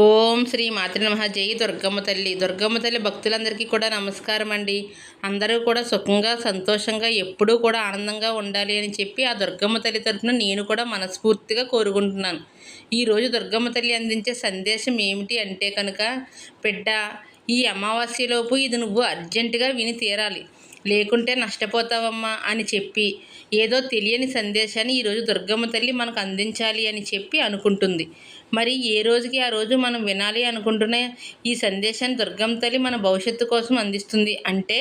ఓం శ్రీ మాతృ నమ. జై దుర్గమ్మ తల్లి. దుర్గమ్మ తల్లి భక్తులందరికీ కూడా నమస్కారం అండి. అందరూ కూడా సుఖంగా సంతోషంగా ఎప్పుడూ కూడా ఆనందంగా ఉండాలి అని చెప్పి ఆ దుర్గమ్మ తల్లి తరఫున నేను కూడా మనస్ఫూర్తిగా కోరుకుంటున్నాను. ఈరోజు దుర్గమ్మ తల్లి అందించే సందేశం ఏమిటి అంటే కనుక బిడ్డ ఈ అమావాస్యలోపు ఇది నువ్వు అర్జెంటుగా విని తీరాలి. లేకుంటే నష్టపోతావమ్మా అని చెప్పి ఏదో తెలియని సందేశాన్ని ఈరోజు దుర్గమ్మ తల్లి మనకు అందించాలి అని చెప్పి అనుకుంటుంది. మరి ఏ రోజుకి ఆ రోజు మనం వినాలి అనుకుంటున్న ఈ సందేశాన్ని దుర్గమ్మ తల్లి మన భవిష్యత్తు కోసం అందిస్తుంది. అంటే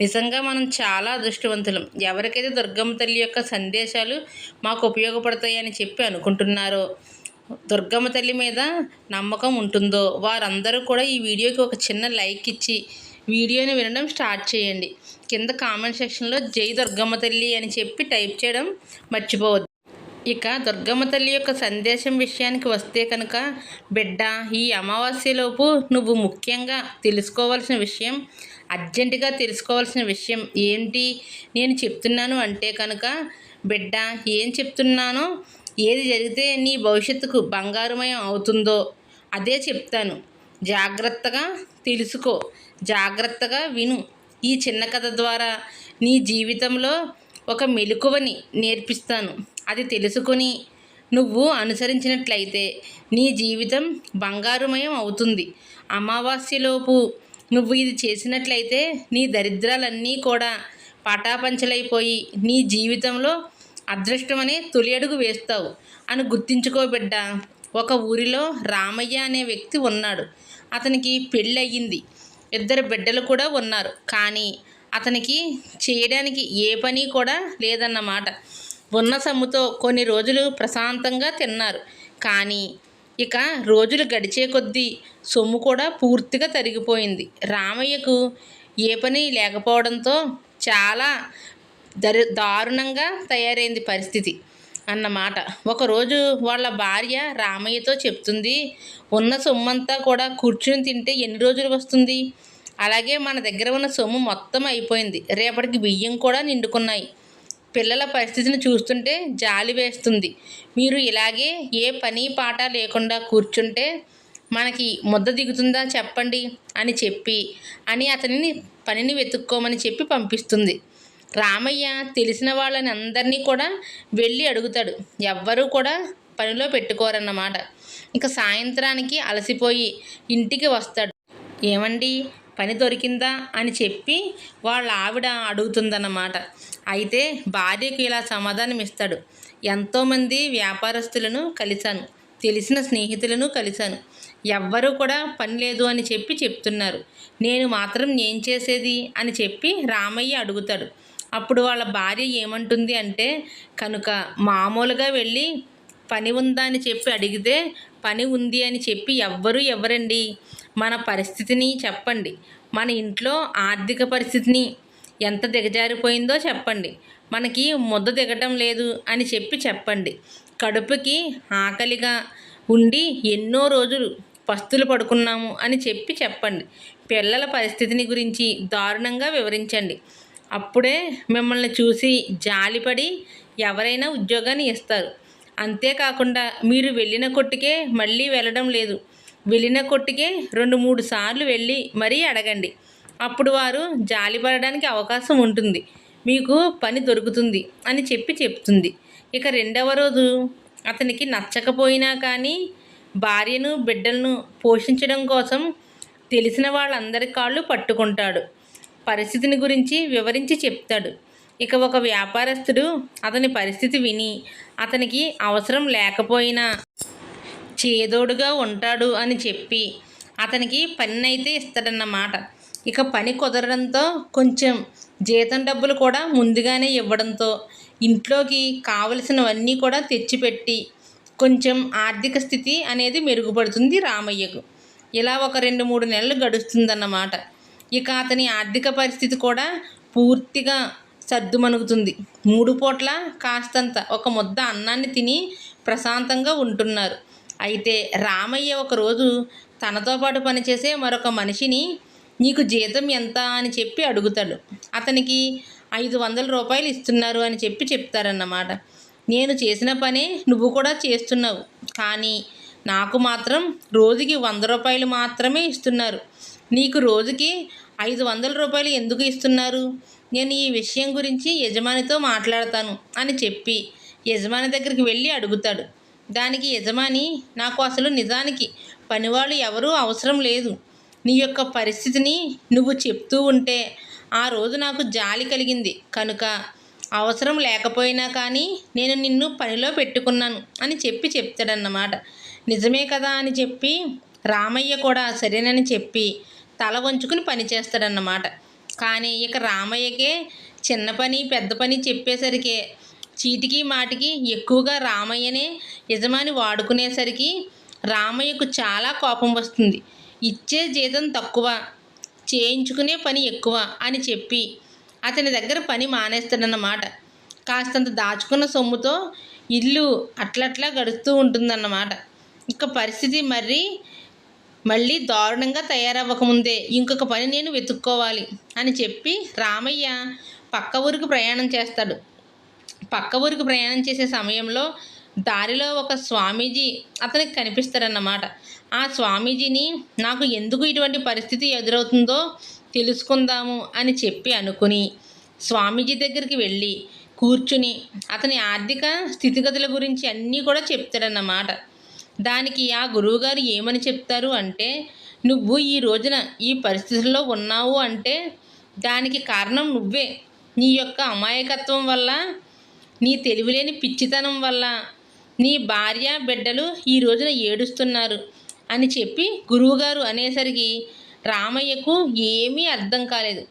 నిజంగా మనం చాలా అదృష్టవంతులం. ఎవరికైతే దుర్గమ్మ తల్లి యొక్క సందేశాలు మాకు ఉపయోగపడతాయి అని చెప్పి అనుకుంటున్నారో దుర్గమ్మ తల్లి మీద నమ్మకం ఉంటుందో వారందరూ కూడా ఈ వీడియోకి ఒక చిన్న లైక్ ఇచ్చి వీడియోని వినడం స్టార్ట్ చేయండి. కింద కామెంట్ సెక్షన్లో జై దుర్గమ్మ తల్లి అని చెప్పి టైప్ చేయడం మర్చిపోవద్దు. ఇక దుర్గమ్మ తల్లి యొక్క సందేశం విషయానికి వస్తే కనుక బిడ్డ ఈ అమావాస్యలోపు నువ్వు ముఖ్యంగా తెలుసుకోవాల్సిన విషయం అర్జెంటుగా తెలుసుకోవాల్సిన విషయం ఏంటి? నేను చెప్తున్నాను అంటే కనుక బిడ్డ ఏం చెప్తున్నానో ఏది జరిగితే నీ భవిష్యత్తుకు బంగారుమయం అవుతుందో అదే చెప్తాను. జాగ్రత్తగా తెలుసుకో. జాగ్రత్తగా విను. ఈ చిన్న కథ ద్వారా నీ జీవితంలో ఒక మెలకువని నేర్పిస్తాను. అది తెలుసుకొని నువ్వు అనుసరించినట్లయితే నీ జీవితం బంగారుమయం అవుతుంది. అమావాస్యలోపు నువ్వు ఇది చేసినట్లయితే నీ దరిద్రాలన్నీ కూడా పటాపంచలైపోయి నీ జీవితంలో అదృష్టం అనే తొలి అడుగు వేస్తావు అని గుర్తించుకోబిడ్డ ఒక ఊరిలో రామయ్య అనే వ్యక్తి ఉన్నాడు. అతనికి పెళ్ళి అయ్యింది ఇద్దరు బిడ్డలు కూడా ఉన్నారు. కానీ అతనికి చేయడానికి ఏ పని కూడా లేదన్నమాట. ఉన్న సొమ్ముతో కొన్ని రోజులు ప్రశాంతంగా తిన్నారు. కానీ ఇక రోజులు గడిచే కొద్దీ సొమ్ము కూడా పూర్తిగా తరిగిపోయింది. రామయ్యకు ఏ పని లేకపోవడంతో చాలా దరి దారుణంగా తయారైంది పరిస్థితి అన్నమాట. ఒకరోజు వాళ్ళ భార్య రామయ్యతో చెప్తుంది ఉన్న సొమ్మంతా కూడా కూర్చుని తింటే ఎన్ని రోజులు వస్తుంది? అలాగే మన దగ్గర ఉన్న సొమ్ము మొత్తం అయిపోయింది. రేపటికి బియ్యం కూడా నిండుకున్నాయి. పిల్లల పరిస్థితిని చూస్తుంటే జాలి వేస్తుంది. మీరు ఇలాగే ఏ పని పాట లేకుండా కూర్చుంటే మనకి ముద్ద దిగుతుందా చెప్పండి అని చెప్పి అని అతనిని పనిని వెతుక్కోమని చెప్పి పంపిస్తుంది. రామయ్య తెలిసిన వాళ్ళని అందరినీ కూడా వెళ్ళి అడుగుతాడు. ఎవ్వరూ కూడా పనిలో పెట్టుకోరన్నమాట. ఇక సాయంత్రానికి అలసిపోయి ఇంటికి వస్తాడు. ఏమండి? పని దొరికిందా అని చెప్పి వాళ్ళ ఆవిడ అడుగుతుందన్నమాట. అయితే భార్యకు ఇలా సమాధానం ఇస్తాడు. ఎంతోమంది వ్యాపారస్తులను కలిశాను. తెలిసిన స్నేహితులను కలిశాను. ఎవ్వరూ కూడా పని లేదు అని చెప్పి చెప్తున్నారు. నేను మాత్రం ఏం చేసేది? అని చెప్పి రామయ్య అడుగుతాడు. అప్పుడు వాళ్ళ భార్య ఏమంటుంది అంటే కనుక మామూలుగా వెళ్ళి పని ఉందా అని చెప్పి అడిగితే పని ఉంది అని చెప్పి ఎవ్వరు ఎవరండి మన పరిస్థితిని చెప్పండి. మన ఇంట్లో ఆర్థిక పరిస్థితిని ఎంత దిగజారిపోయిందో చెప్పండి. మనకి ముద్ద దిగటం లేదు అని చెప్పి చెప్పండి. కడుపుకి ఆకలిగా ఉండి ఎన్నో రోజులు పస్తులు పడుకున్నాము అని చెప్పి చెప్పండి. పిల్లల పరిస్థితిని గురించి దారుణంగా వివరించండి. అప్పుడే మిమ్మల్ని చూసి జాలిపడి ఎవరైనా ఉద్యోగాన్ని ఇస్తారు. అంతేకాకుండా మీరు వెళ్ళిన కొట్టుకే మళ్ళీ వెళ్ళడం లేదు. వెళ్ళిన కొట్టుకే రెండు మూడు సార్లు వెళ్ళి మరీ అడగండి. అప్పుడు వారు జాలిపడడానికి అవకాశం ఉంటుంది. మీకు పని దొరుకుతుంది అని చెప్పి చెప్తుంది. ఇక రెండవ రోజు అతనికి నచ్చకపోయినా కానీ భార్యను బిడ్డలను పోషించడం కోసం తెలిసిన వాళ్ళందరి కాళ్ళు పట్టుకుంటాడు. పరిస్థితిని గురించి వివరించి చెప్తాడు. ఇక ఒక వ్యాపారస్తుడు అతని పరిస్థితి విని అతనికి అవసరం లేకపోయినా చేదోడుగా ఉంటాడు అని చెప్పి అతనికి పని అయితే ఇస్తాడన్నమాట. ఇక పని కుదరడంతో కొంచెం జీతం డబ్బులు కూడా ముందుగానే ఇవ్వడంతో ఇంట్లోకి కావలసినవన్నీ కూడా తెచ్చిపెట్టి కొంచెం ఆర్థిక స్థితి అనేది మెరుగుపడుతుంది రామయ్యకు. ఇలా ఒక రెండు మూడు నెలలు గడుస్తుందన్నమాట. ఇక అతని ఆర్థిక పరిస్థితి కూడా పూర్తిగా సర్దుమణుగుతుంది. మూడు పూట్ల కాస్తంత ఒక ముద్ద అన్నాన్ని తిని ప్రశాంతంగా ఉంటున్నారు. అయితే రామయ్య ఒకరోజు తనతో పాటు పనిచేసే మరొక మనిషిని నీకు జీతం ఎంత? అని చెప్పి అడుగుతాడు. అతనికి ఐదు వందల రూపాయలు ఇస్తున్నారు అని చెప్పి చెప్తారన్నమాట. నేను చేసిన పనే నువ్వు కూడా చేస్తున్నావు. కానీ నాకు మాత్రం రోజుకి వంద రూపాయలు మాత్రమే ఇస్తున్నారు. నీకు రోజుకి ఐదు వందల రూపాయలు ఎందుకు ఇస్తున్నారు? నేను ఈ విషయం గురించి యజమానితో మాట్లాడతాను అని చెప్పి యజమాని దగ్గరికి వెళ్ళి అడుగుతాడు. దానికి యజమాని నాకు అసలు నిజానికి పనివాళ్ళు ఎవరూ అవసరం లేదు. నీ యొక్క పరిస్థితిని నువ్వు చెప్తూ ఉంటే ఆ రోజు నాకు జాలి కలిగింది. కనుక అవసరం లేకపోయినా కానీ నేను నిన్ను పనిలో పెట్టుకున్నాను అని చెప్పి చెప్తాడన్నమాట. నిజమే కదా అని చెప్పి రామయ్య కూడా సరేనని చెప్పి తల వంచుకుని పని చేస్తాడన్నమాట. కానీ ఇక రామయ్యకే చిన్న పని పెద్ద పని చెప్పేసరికి చీటికి మాటికి ఎక్కువగా రామయ్యనే యజమాని వాడుకునేసరికి రామయ్యకు చాలా కోపం వస్తుంది. ఇచ్చే జీతం తక్కువ చేయించుకునే పని ఎక్కువ అని చెప్పి అతని దగ్గర పని మానేస్తాడన్నమాట. కాస్తంత దాచుకున్న సొమ్ముతో ఇల్లు అట్లట్లా గడుస్తూ ఉంటుందన్నమాట. ఇక పరిస్థితి మరీ మళ్ళీ దారుణంగా తయారవ్వకముందే ఇంకొక పని నేను వెతుక్కోవాలి అని చెప్పి రామయ్య పక్క ఊరికి ప్రయాణం చేస్తాడు. పక్క ఊరికి ప్రయాణం చేసే సమయంలో దారిలో ఒక స్వామీజీ అతనికి కనిపిస్తాడన్నమాట. ఆ స్వామీజీని నాకు ఎందుకు ఇటువంటి పరిస్థితి ఎదురవుతుందో తెలుసుకుందాము అని చెప్పి అనుకుని స్వామీజీ దగ్గరికి వెళ్ళి కూర్చుని అతని ఆర్థిక స్థితిగతుల గురించి అన్నీ కూడా చెప్తాడన్నమాట. దానికి ఆ గురువుగారు ఏమని చెప్తారు అంటే నువ్వు ఈ రోజున ఈ పరిస్థితుల్లో ఉన్నావు అంటే దానికి కారణం నువ్వే. నీ యొక్క అమాయకత్వం వల్ల నీ తెలివిలేని పిచ్చితనం వల్ల నీ భార్య బిడ్డలు ఈ రోజున ఏడుస్తున్నారు అని చెప్పి గురువుగారు అనేసరికి రామయ్యకు ఏమీ అర్థం కాలేదు.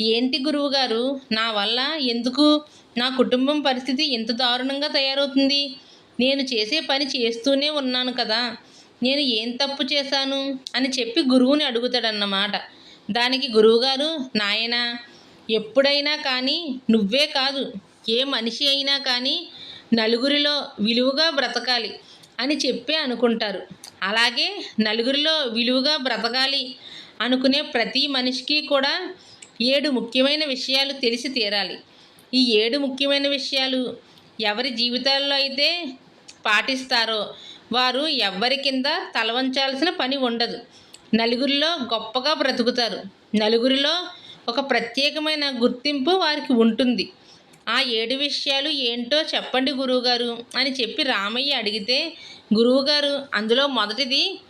ఏంటి గురువుగారు? నా వల్ల ఎందుకు? నా కుటుంబం పరిస్థితి ఎంత దారుణంగా తయారవుతుంది? నేను చేసే పని చేస్తూనే ఉన్నాను కదా. నేను ఏం తప్పు చేశాను? అని చెప్పి గురువుని అడుగుతాడన్నమాట. దానికి గురువుగారు నాయన ఎప్పుడైనా కానీ నువ్వే కాదు ఏ మనిషి అయినా కానీ నలుగురిలో విలువగా బ్రతకాలి అని చెప్పి అనుకుంటారు. అలాగే నలుగురిలో విలువగా బ్రతకాలి అనుకునే ప్రతి మనిషికి కూడా ఏడు ముఖ్యమైన విషయాలు తెలిసి తీరాలి. ఈ ఏడు ముఖ్యమైన విషయాలు ఎవరి జీవితాల్లో అయితే పాటిస్తారో? వారు ఎవ్వరి కింద తలవంచాల్సిన పని ఉండదు. నలుగురిలో గొప్పగా బ్రతుకుతారు. నలుగురిలో ఒక ప్రత్యేకమైన గుర్తింపు వారికి ఉంటుంది. ఆ ఏడు విషయాలు ఏంటో చెప్పండి గురువుగారు అని చెప్పి రామయ్య అడిగితే గురువుగారు అందులో మొదటిది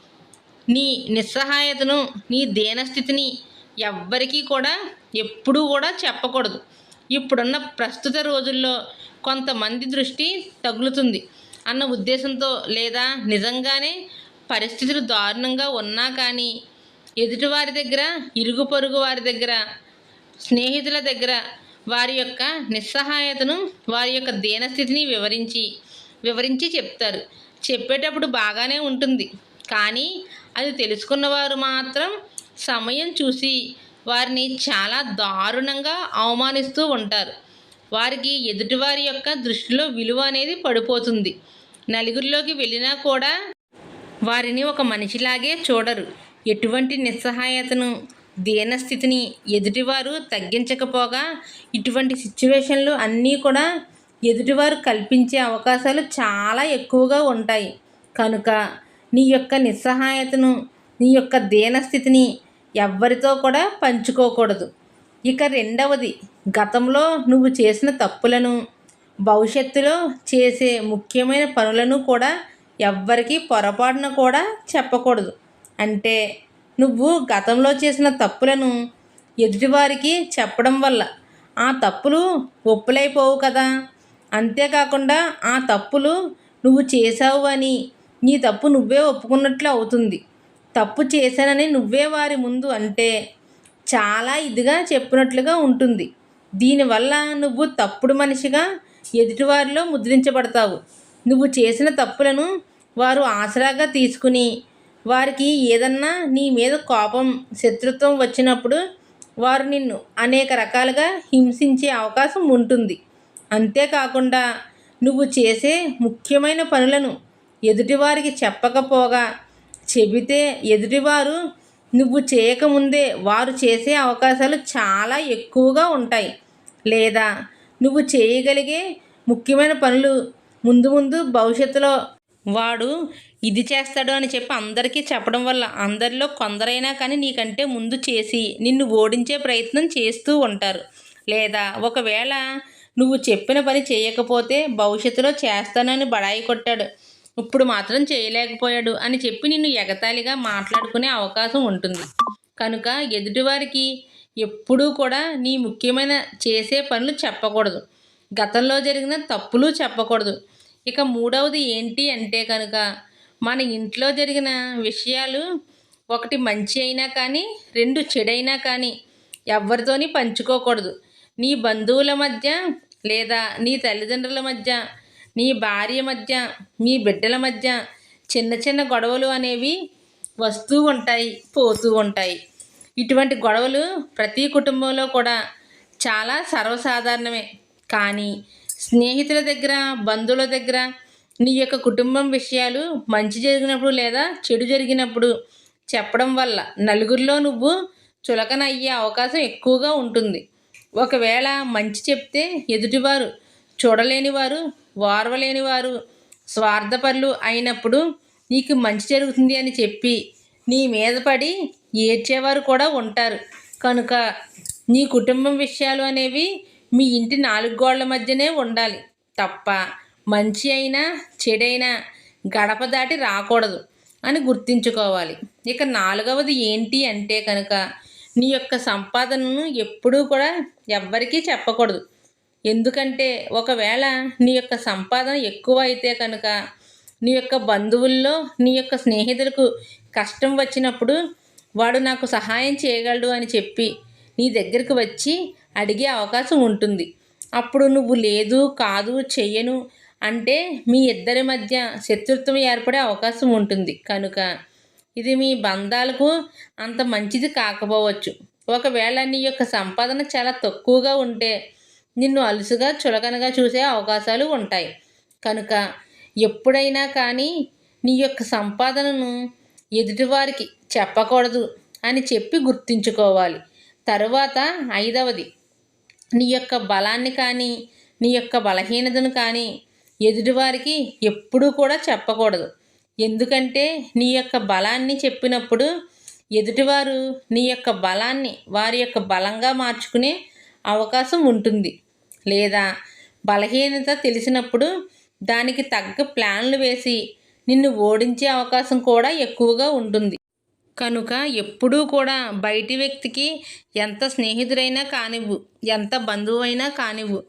నీ నిస్సహాయతను నీ దీనస్థితిని ఎవ్వరికీ కూడా ఎప్పుడూ కూడా చెప్పకూడదు. ఇప్పుడున్న ప్రస్తుత రోజుల్లో కొంతమంది దృష్టి తగులుతుంది. అన్న ఉద్దేశంతో లేదా నిజంగానే పరిస్థితులు దారుణంగా ఉన్నా కానీ ఎదుటివారి దగ్గర ఇరుగు పొరుగు వారి దగ్గర స్నేహితుల దగ్గర వారి యొక్క నిస్సహాయతను వారి యొక్క దీనస్థితిని వివరించి వివరించి చెప్తారు. చెప్పేటప్పుడు బాగానే ఉంటుంది. కానీ అది తెలుసుకున్నవారు మాత్రం సమయం చూసి వారిని చాలా దారుణంగా అవమానిస్తూ ఉంటారు. వారికి ఎదుటివారి యొక్క దృష్టిలో విలువ అనేది పడిపోతుంది. నలుగురిలోకి వెళ్ళినా కూడా వారిని ఒక మనిషిలాగే చూడరు. ఎటువంటి నిస్సహాయతను దీనస్థితిని ఎదుటివారు తగ్గించకపోగా ఇటువంటి సిచ్యువేషన్లు అన్నీ కూడా ఎదుటివారు కల్పించే అవకాశాలు చాలా ఎక్కువగా ఉంటాయి. కనుక నీ యొక్క నిస్సహాయతను నీ యొక్క దీనస్థితిని ఎవ్వరితో కూడా పంచుకోకూడదు. ఇక రెండవది గతంలో నువ్వు చేసిన తప్పులను భవిష్యత్తులో చేసే ముఖ్యమైన పనులను కూడా ఎవ్వరికీ పొరపాటున కూడా చెప్పకూడదు. అంటే నువ్వు గతంలో చేసిన తప్పులను ఎదుటివారికి చెప్పడం వల్ల ఆ తప్పులు ఒప్పులైపోవు కదా. అంతేకాకుండా ఆ తప్పులు నువ్వు చేసావు అని నీ తప్పు నువ్వే ఒప్పుకున్నట్లు అవుతుంది. తప్పు చేశానని నువ్వే వారి ముందు అంటే చాలా ఇదిగా చెప్పినట్లుగా ఉంటుంది. దీనివల్ల నువ్వు తప్పుడు మనిషిగా ఎదుటివారిలో ముద్రించబడతావు. నువ్వు చేసిన తప్పులను వారు ఆసరాగా తీసుకుని వారికి ఏదన్నా నీ మీద కోపం శత్రుత్వం వచ్చినప్పుడు వారు నిన్ను అనేక రకాలుగా హింసించే అవకాశం ఉంటుంది. అంతేకాకుండా నువ్వు చేసే ముఖ్యమైన పనులను ఎదుటివారికి చెప్పకపోగా చెబితే ఎదుటివారు నువ్వు చేయకముందే వారు చేసే అవకాశాలు చాలా ఎక్కువగా ఉంటాయి. లేదా నువ్వు చేయగలిగే ముఖ్యమైన పనులు ముందు ముందు భవిష్యత్తులో వాడు ఇది చేస్తాడు అని చెప్పి అందరికీ చెప్పడం వల్ల అందరిలో కొందరైనా కానీ నీకంటే ముందు చేసి నిన్ను ఓడించే ప్రయత్నం చేస్తూ ఉంటారు. లేదా ఒకవేళ నువ్వు చెప్పిన పని చేయకపోతే భవిష్యత్తులో చేస్తానని బడాయి కొట్టాడు. ఇప్పుడు మాత్రం చేయలేకపోయాడు అని చెప్పి నిన్ను ఎగతాళిగా మాట్లాడుకునే అవకాశం ఉంటుంది. కనుక ఎదుటివారికి ఎప్పుడూ కూడా నీ ముఖ్యమైన చేసే పనులు చెప్పకూడదు. గతంలో జరిగిన తప్పులు చెప్పకూడదు. ఇక మూడవది ఏంటి అంటే కనుక మన ఇంట్లో జరిగిన విషయాలు ఒకటి మంచి అయినా కానీ రెండు చెడైనా కానీ ఎవరితోని పంచుకోకూడదు. నీ బంధువుల మధ్య లేదా నీ తల్లిదండ్రుల మధ్య నీ భార్య మధ్య మీ బిడ్డల మధ్య చిన్న చిన్న గొడవలు అనేవి వస్తూ ఉంటాయి పోతూ ఉంటాయి. ఇటువంటి గొడవలు ప్రతి కుటుంబంలో కూడా చాలా సర్వసాధారణమే. కానీ స్నేహితుల దగ్గర బంధువుల దగ్గర నీ యొక్క కుటుంబం విషయాలు మంచి జరిగినప్పుడు లేదా చెడు జరిగినప్పుడు చెప్పడం వల్ల నలుగురిలో నువ్వు చులకన అయ్యే అవకాశం ఎక్కువగా ఉంటుంది. ఒకవేళ మంచి చెప్తే ఎదుటివారు చూడలేని వారు ఓర్వలేని వారు స్వార్థపరులు అయినప్పుడు నీకు మంచి జరుగుతుంది అని చెప్పి నీ మీద పడి ఏడ్చేవారు కూడా ఉంటారు. కనుక నీ కుటుంబం విషయాలు అనేవి మీ ఇంటి నాలుగు గోళ్ళ మధ్యనే ఉండాలి. తప్ప మంచి అయినా చెడైనా గడప దాటి రాకూడదు అని గుర్తుంచుకోవాలి. ఇక నాలుగవది ఏంటి అంటే కనుక నీ యొక్క సంపాదనను ఎప్పుడూ కూడా ఎవ్వరికీ చెప్పకూడదు. ఎందుకంటే ఒకవేళ నీ యొక్క సంపాదన ఎక్కువ అయితే కనుక నీ యొక్క బంధువుల్లో నీ యొక్క స్నేహితులకు కష్టం వచ్చినప్పుడు వాడు నాకు సహాయం చేయగలడు అని చెప్పి నీ దగ్గరికి వచ్చి అడిగే అవకాశం ఉంటుంది. అప్పుడు నువ్వు లేదు కాదు చెయ్యను అంటే మీ ఇద్దరి మధ్య శత్రుత్వం ఏర్పడే అవకాశం ఉంటుంది. కనుక ఇది మీ బంధాలకు అంత మంచిది కాకపోవచ్చు. ఒకవేళ నీ యొక్క సంపాదన చాలా తక్కువగా ఉంటే నిన్ను అలుసుగా చులకనగా చూసే అవకాశాలు ఉంటాయి. కనుక ఎప్పుడైనా కానీ నీ యొక్క సంపాదనను ఎదుటివారికి చెప్పకూడదు అని చెప్పి గుర్తుంచుకోవాలి. తరువాత ఐదవది నీ యొక్క బలాన్ని కానీ నీ యొక్క బలహీనతను కానీ ఎదుటివారికి ఎప్పుడూ కూడా చెప్పకూడదు. ఎందుకంటే నీ యొక్క బలాన్ని చెప్పినప్పుడు ఎదుటివారు నీ యొక్క బలాన్ని వారి యొక్క బలంగా మార్చుకునే అవకాశం ఉంటుంది. లేదా బలహీనత తెలిసినప్పుడు దానికి తగ్గ ప్లాన్లు వేసి నిన్ను ఓడించే అవకాశం కూడా ఎక్కువగా ఉంటుంది. కనుక ఎప్పుడూ కూడా బయటి వ్యక్తికి ఎంత స్నేహితుడైనా కానివ్వు ఎంత బంధువైనా కానివ్వు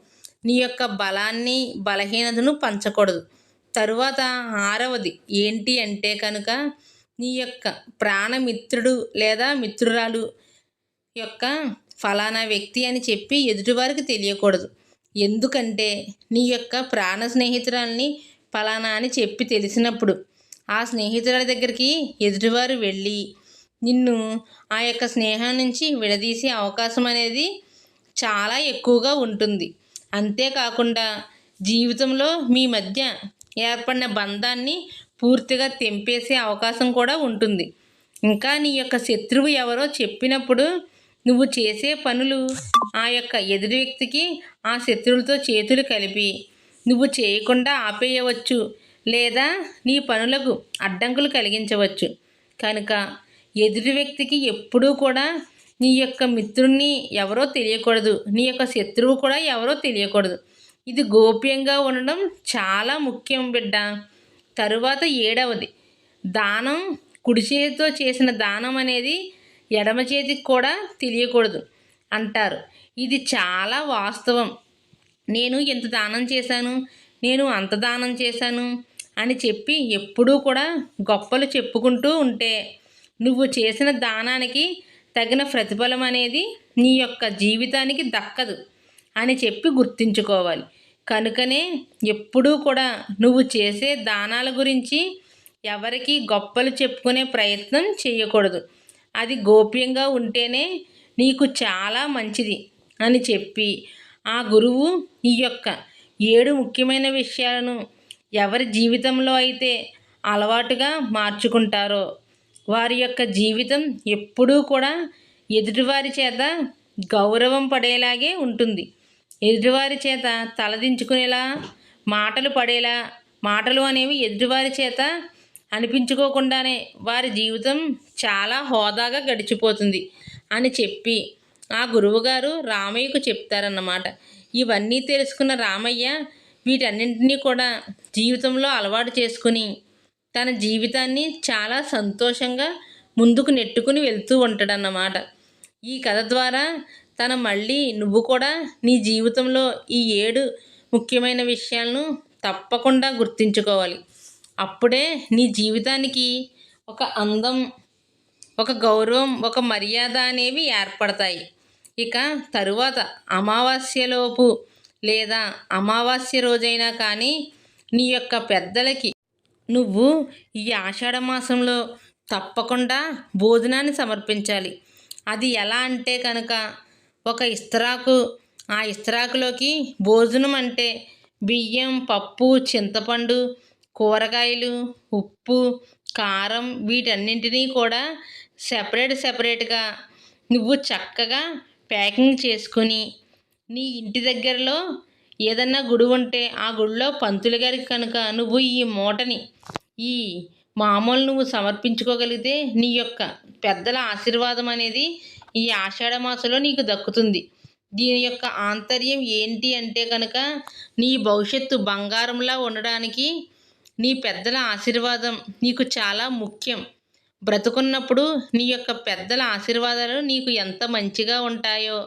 నీ యొక్క బలాన్ని బలహీనతను పంచకూడదు. తరువాత ఆరవది ఏంటి అంటే కనుక నీ యొక్క ప్రాణమిత్రుడు లేదా మిత్రురాలు యొక్క ఫలానా వ్యక్తి అని చెప్పి ఎదుటివారికి తెలియకూడదు. ఎందుకంటే నీ యొక్క ప్రాణ స్నేహితురాల్ని ఫలానా అని చెప్పి తెలిసినప్పుడు ఆ స్నేహితుల దగ్గరికి ఎదుటివారు వెళ్ళి నిన్ను ఆ యొక్క స్నేహం నుంచి విడదీసే అవకాశం అనేది చాలా ఎక్కువగా ఉంటుంది. అంతేకాకుండా జీవితంలో మీ మధ్య ఏర్పడిన బంధాన్ని పూర్తిగా తెంపేసే అవకాశం కూడా ఉంటుంది. ఇంకా నీ యొక్క శత్రువు ఎవరో చెప్పినప్పుడు నువ్వు చేసే పనులు ఆ యొక్క ఎదురు వ్యక్తికి ఆ శత్రువులతో చేతులు కలిపి నువ్వు చేయకుండా ఆపేయవచ్చు లేదా నీ పనులకు అడ్డంకులు కలిగించవచ్చు. కనుక ఎదుటి వ్యక్తికి ఎప్పుడూ కూడా నీ యొక్క మిత్రుణ్ణి ఎవరో తెలియకూడదు. నీ యొక్క శత్రువు కూడా ఎవరో తెలియకూడదు. ఇది గోప్యంగా ఉండడం చాలా ముఖ్యం బిడ్డ. తరువాత ఏడవది. దానం కుడి చేతితో చేసిన దానం అనేది ఎడమ చేతికి కూడా తెలియకూడదు అంటారు. ఇది చాలా వాస్తవం. నేను ఎంత దానం చేశాను? నేను అంత దానం చేశాను? అని చెప్పి ఎప్పుడూ కూడా గొప్పలు చెప్పుకుంటూ ఉంటే నువ్వు చేసిన దానానికి తగిన ప్రతిఫలం అనేది నీ యొక్క జీవితానికి దక్కదు అని చెప్పి గుర్తుంచుకోవాలి. కనుకనే ఎప్పుడూ కూడా నువ్వు చేసే దానాల గురించి ఎవరికి గొప్పలు చెప్పుకునే ప్రయత్నం చేయకూడదు. అది గోప్యంగా ఉంటేనే నీకు చాలా మంచిది అని చెప్పి ఆ గురువు ఈ యొక్క ఏడు ముఖ్యమైన విషయాలను ఎవరి జీవితంలో అయితే అలవాటుగా మార్చుకుంటారో వారి యొక్క జీవితం ఎప్పుడూ కూడా ఎదుటివారి చేత గౌరవం పడేలాగే ఉంటుంది. ఎదుటివారి చేత తలదించుకునేలా మాటలు పడేలా మాటలు అనేవి ఎదుటివారి చేత అనిపించుకోకుండానే వారి జీవితం చాలా హోదాగా గడిచిపోతుంది అని చెప్పి ఆ గురువుగారు రామయ్యకు చెప్తారన్నమాట. ఇవన్నీ తెలుసుకున్న రామయ్య వీటన్నింటినీ కూడా జీవితంలో అలవాటు చేసుకుని తన జీవితాన్ని చాలా సంతోషంగా ముందుకు నెట్టుకుని వెళ్తూ ఉంటాడన్నమాట. ఈ కథ ద్వారా తన మళ్ళీ నువ్వు కూడా నీ జీవితంలో ఈ ఏడు ముఖ్యమైన విషయాలను తప్పకుండా గుర్తుంచుకోవాలి. అప్పుడే నీ జీవితానికి ఒక అందం ఒక గౌరవం ఒక మర్యాద అనేవి ఏర్పడతాయి. ఇక తరువాత అమావాస్యలోపు లేదా అమావాస్య రోజైనా కానీ నీ యొక్క పెద్దలకి నువ్వు ఈ ఆషాఢ మాసంలో తప్పకుండా భోజనాన్ని సమర్పించాలి. అది ఎలా అంటే కనుక ఒక ఇస్త్రాకు ఆ ఇస్త్రాకులోకి భోజనం అంటే బియ్యం పప్పు చింతపండు కూరగాయలు ఉప్పు కారం వీటన్నింటినీ కూడా సెపరేట్ సెపరేట్గా నువ్వు చక్కగా ప్యాకింగ్ చేసుకొని నీ ఇంటి దగ్గరలో ఏదన్నా గుడి ఉంటే ఆ గుడిలో పంతులు గారికి కనుక నువ్వు ఈ మూటని ఈ మామూలు నువ్వు సమర్పించుకోగలిగితే నీ యొక్క పెద్దల ఆశీర్వాదం అనేది ఈ ఆషాఢ మాసంలో నీకు దక్కుతుంది. దీని యొక్క ఆంతర్యం ఏంటి అంటే కనుక నీ భవిష్యత్తు బంగారంలా ఉండడానికి నీ పెద్దల ఆశీర్వాదం నీకు చాలా ముఖ్యం. బ్రతుకున్నప్పుడు నీ యొక్క పెద్దల ఆశీర్వాదాలు నీకు ఎంత మంచిగా ఉంటాయో.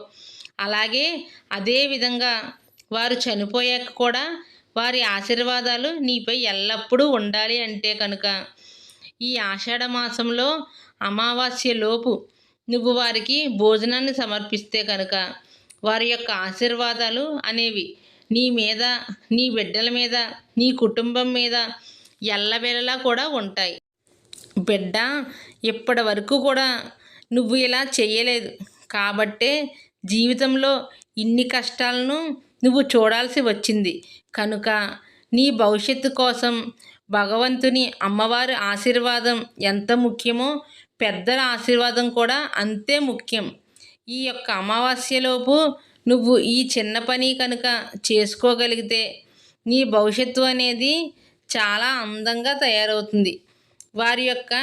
అలాగే అదే విధంగా వారు చనిపోయాక కూడా వారి ఆశీర్వాదాలు నీపై ఎల్లప్పుడూ ఉండాలి అంటే కనుక ఈ ఆషాఢ మాసంలో అమావాస్య లోపు నువ్వు వారికి భోజనాన్ని సమర్పిస్తే కనుక వారి యొక్క ఆశీర్వాదాలు అనేవి నీ మీద నీ బిడ్డల మీద నీ కుటుంబం మీద ఎల్లవేళలా కూడా ఉంటాయి. బిడ్డ ఇప్పటి వరకు కూడా నువ్వు ఇలా చేయలేదు. కాబట్టే జీవితంలో ఇన్ని కష్టాలను నువ్వు చూడాల్సి వచ్చింది. కనుక నీ భవిష్యత్తు కోసం భగవంతుని అమ్మవారి ఆశీర్వాదం ఎంత ముఖ్యమో పెద్దల ఆశీర్వాదం కూడా అంతే ముఖ్యం. ఈ యొక్క అమావాస్యలోపు నువ్వు ఈ చిన్న పని కనుక చేసుకోగలిగితే నీ భవిష్యత్తు అనేది చాలా అందంగా తయారవుతుంది. వారి యొక్క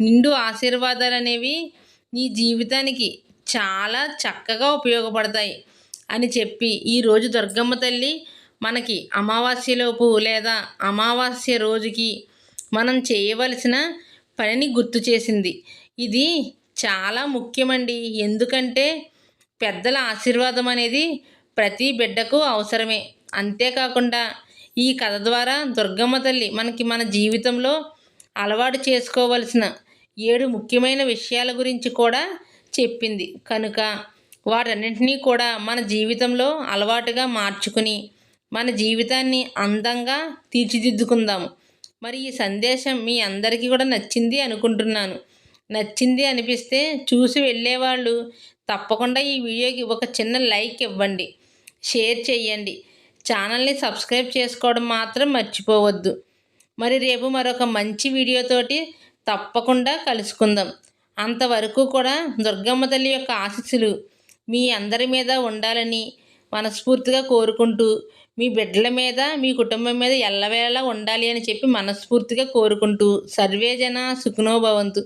నిండు ఆశీర్వాదాలు అనేవి నీ జీవితానికి చాలా చక్కగా ఉపయోగపడతాయి అని చెప్పి ఈరోజు దుర్గమ్మ తల్లి మనకి అమావాస్యలోపు లేదా అమావాస్య రోజుకి మనం చేయవలసిన పనిని గుర్తు చేసింది. ఇది చాలా ముఖ్యమండి. ఎందుకంటే పెద్దల ఆశీర్వాదం అనేది ప్రతి బిడ్డకు అవసరమే. అంతేకాకుండా ఈ కథ ద్వారా దుర్గమ్మ తల్లి మనకి మన జీవితంలో అలవాటు చేసుకోవలసిన ఏడు ముఖ్యమైన విషయాల గురించి కూడా చెప్పింది. కనుక వాటన్నింటినీ కూడా మన జీవితంలో అలవాటుగా మార్చుకుని మన జీవితాన్ని అందంగా తీర్చిదిద్దుకుందాము. మరి ఈ సందేశం మీ అందరికీ కూడా నచ్చింది అనుకుంటున్నాను. నచ్చింది అనిపిస్తే చూసి వెళ్ళేవాళ్ళు తప్పకుండా ఈ వీడియోకి ఒక చిన్న లైక్ ఇవ్వండి. షేర్ చేయండి. ఛానల్ని సబ్స్క్రైబ్ చేసుకోవడం మాత్రం మర్చిపోవద్దు. మరి రేపు మరొక మంచి వీడియోతోటి తప్పకుండా కలుసుకుందాం. అంతవరకు కూడా దుర్గమ్మ తల్లి యొక్క ఆశీస్సులు మీ అందరి మీద ఉండాలని మనస్ఫూర్తిగా కోరుకుంటూ మీ బిడ్డల మీద మీ కుటుంబం మీద ఎల్లవేళలా ఉండాలి అని చెప్పి మనస్ఫూర్తిగా కోరుకుంటూ సర్వేజన సుఖనోభవంతు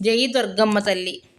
జై దుర్గమ్మ తల్లి.